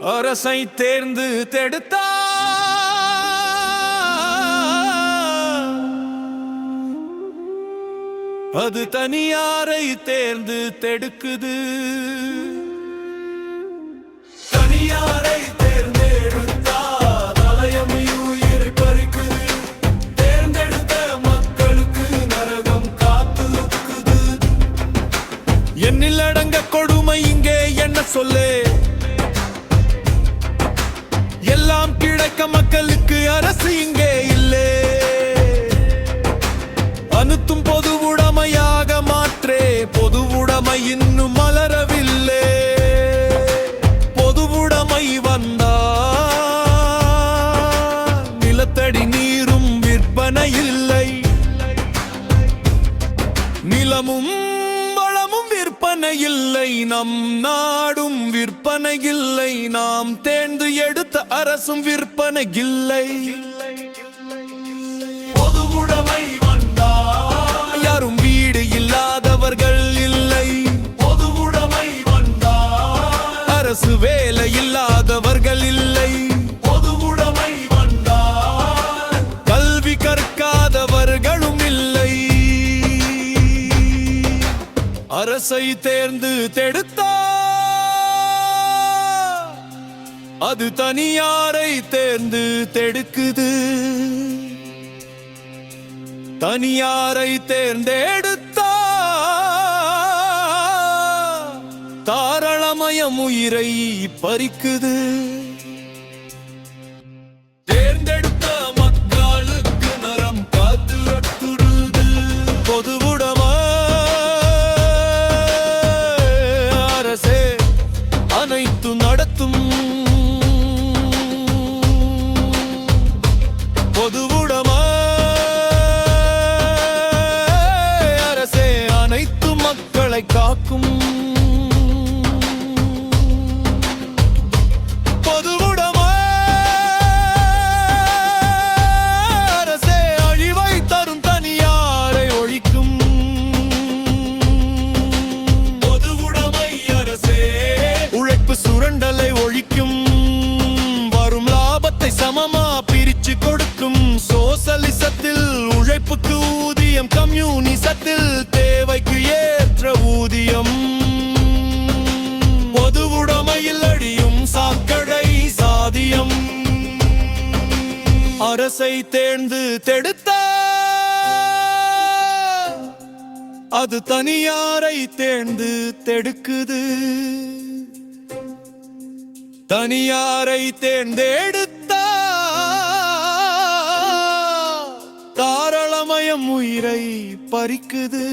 அரசை தேர்ந்து தெடுத்தா. அது தனியாரை தேர்ந்து தெடுக்குது. தனியாரை தேர்ந்தெடுத்தா. என்னில் அடங்க கொடுமை இங்கே என்ன சொல்லு? எல்லாம் கிடைக்க மக்களுக்கு அரசு நம் நாடும் விற்பனை இல்லை நாம் தேர்ந்து எடுத்த அரசும் விற்பனை இல்லை பொது வந்தால் யாரும் வீடு இல்லாதவர்கள் இல்லை. பொது உடைமை வந்தால் அரசு வேலை இல்லாதவர்கள் இல்லை. அரசை தேர்ந்து தெடுத்தா? அது தனியாரை தேர்ந்து தெடுக்குது. தனியாரை தேர்ந்தெடுத்தா? தாராளமயம் உயிரை பறிக்குது. காக்கும் சுரண்டலை ஒழிக்கும். வரும் லாபத்தை சமமா பிரிச்சு கொடுக்கும். சோசலிசத்தில் உழைப்புக்கு ஊதியம் கம்யூனிசத்தில் தேவைக்கு ஏற்ற ஊதியம். பொது உடைமையில் அடியும் சாக்கடை சாதியம். அரசை தேர்ந்து தெடுத்தா அது தனியாரை தேர்ந்து தெடுக்குது. தனியாரை தேர்ந்தெடுத்தா தாராளமயம் உயிரை பறிக்குது.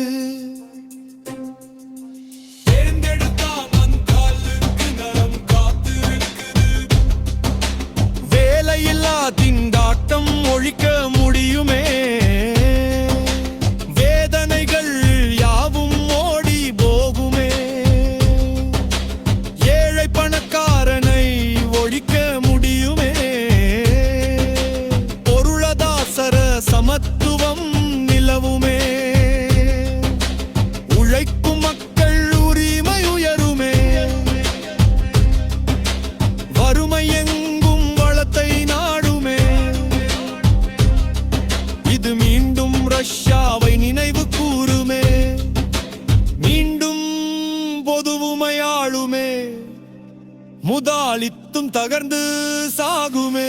நிலவுமே உழைக்கும் மக்கள் உரிமை உயருமே. வறுமை எங்கும் வளத்தை நாடுமே. இது மீண்டும் ரஷ்யாவை நினைவு கூறுமே. மீண்டும் பொதுவுமையாளுமே முதாளித்தும் தகர்ந்து சாகுமே.